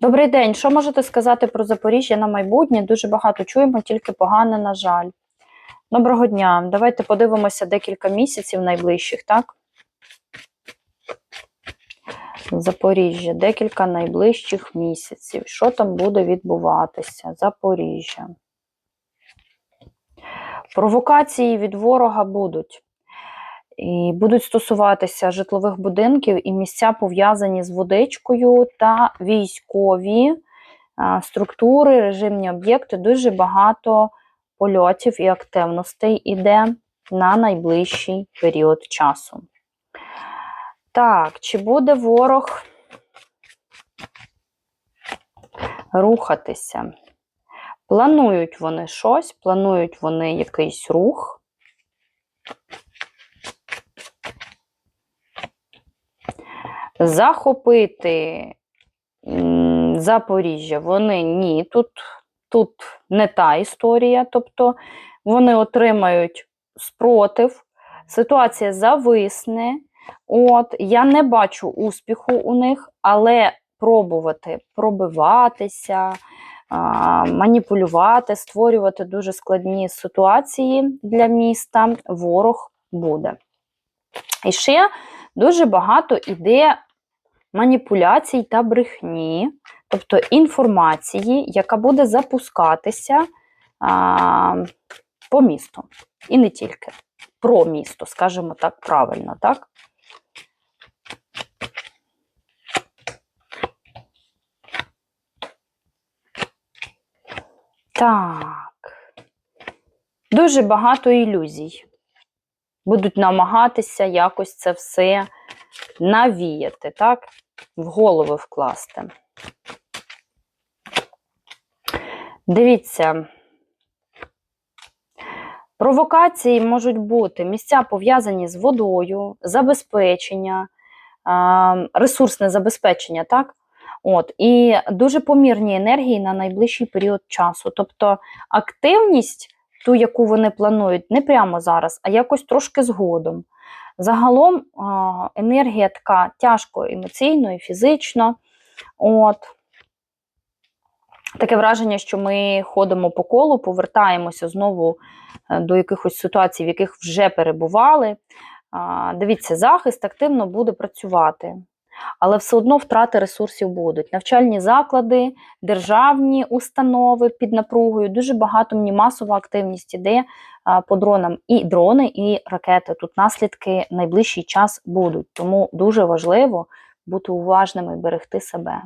Добрий день. Що можете сказати про Запоріжжя на майбутнє? Дуже багато чуємо, тільки погане, на жаль. Доброго дня. Давайте подивимося декілька місяців найближчих, так? Запоріжжя, декілька найближчих місяців. Що там буде відбуватися? Запоріжжя. Провокації від ворога будуть. І будуть стосуватися житлових будинків і місця пов'язані з водичкою та військові структури, режимні об'єкти. Дуже багато польотів і активностей іде на найближчий період часу. Так, чи буде ворог рухатися? Планують вони щось, планують вони якийсь рух. Захопити Запоріжжя вони ні, тут, тут не та історія, тобто вони отримають спротив, ситуація зависне. От, я не бачу успіху у них, але пробувати пробиватися, маніпулювати, створювати дуже складні ситуації для міста ворог буде. І ще дуже багато іде маніпуляцій та брехні, тобто інформації, яка буде запускатися а, по місту. І не тільки про місто, скажімо так правильно, так? Так. Дуже багато ілюзій. Будуть намагатися якось це все навіяти, так? В голови вкласти. Дивіться. Провокації можуть бути місця пов'язані з водою, забезпечення, ресурсне забезпечення, так? От, і дуже помірні енергії на найближчий період часу. Тобто активність, ту, яку вони планують, не прямо зараз, а якось трошки згодом. Загалом енергія така тяжко емоційно і фізично. От. Таке враження, що ми ходимо по колу, повертаємося знову е, до якихось ситуацій, в яких вже перебували. Дивіться, захист активно буде працювати, але все одно втрати ресурсів будуть. Навчальні заклади, державні установи під напругою, дуже багато мені масова активність іде по дронам. І дрони, і ракети. Тут наслідки найближчий час будуть. Тому дуже важливо бути уважними і берегти себе.